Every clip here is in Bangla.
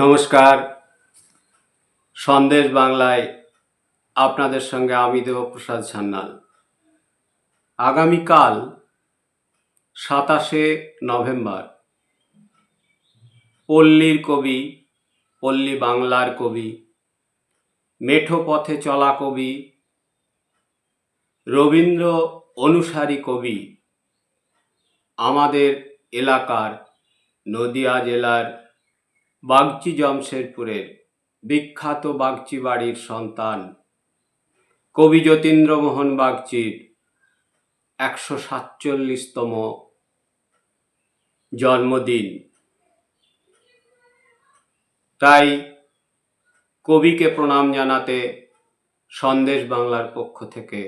নমস্কার। সন্দেশ বাংলায় আপনাদের সঙ্গে আমি দেবপ্রসাদ সান্যাল। আগামীকাল সাতাশে নভেম্বর পল্লীর কবি, পল্লী বাংলার কবি মেঠো পথে চলা কবি, রবীন্দ্র অনুসারী কবি আমাদের এলাকার নদিয়া জেলার বাগচি জমশেদপুরের বিখ্যাত বাগচি বাড়ির সন্তান কবি যতীন্দ্রমোহন বাগচির একশো সাতচল্লিশতম জন্মদিন। তাই কবিকে প্রণাম জানাতে সন্দেশ বাংলার পক্ষ থেকে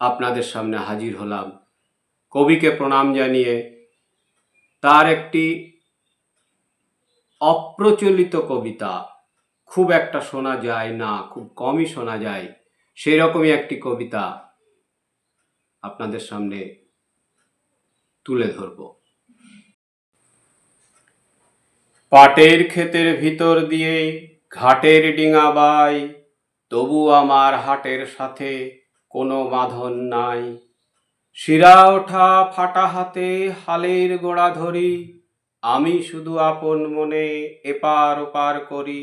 আপনাদের সামনে হাজির হলাম। কবিকে প্রণাম জানিয়ে তার একটি অপ্রচলিত কবিতা। খুব একটা শোনা যায় না, খুব কমই শোনা যায়। সেই রকমই একটি কবিতা আপনাদের সামনে তুলে ধরব। পাটের ক্ষেতের ভিতর দিয়ে ঘাটের ডিঙা বাই, তবু আমার হাটের সাথে কোনো বাঁধন নাই। শিরা ওঠা ফাটা হাতে হালের গোড়া ধরি আমি শুধু আপন মনে এপার ওপার করি।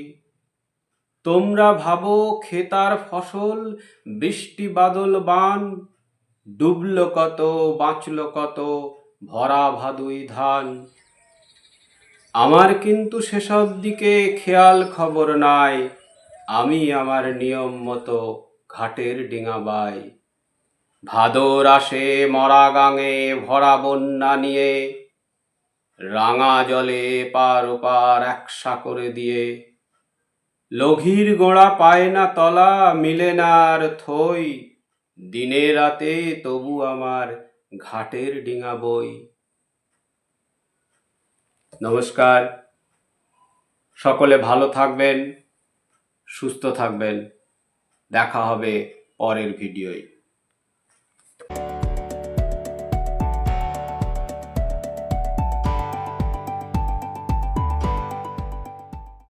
তোমরা ভাবো খেতার ফসল, বৃষ্টি বাদল বান, ডুবল কত, বাঁচল কত, ভরা ভাদুই ধান। আমার কিন্তু সেসব দিকে খেয়াল খবর নাই, আমি আমার নিয়ম মতো ঘাটের ডিঙাবাই ভাদর আসে মরা গাঙে, ভরা বন্যা নিয়ে রাঙা জলে পার ওপার একসা করে দিয়ে। লঘির গোড়া পায় না তলা, মিলে না আর থই। দিনে রাতে তবু আমার ঘাটের ডিঙা বই। নমস্কার। সকলে ভালো থাকবেন, সুস্থ থাকবেন। দেখা হবে পরের ভিডিওয়।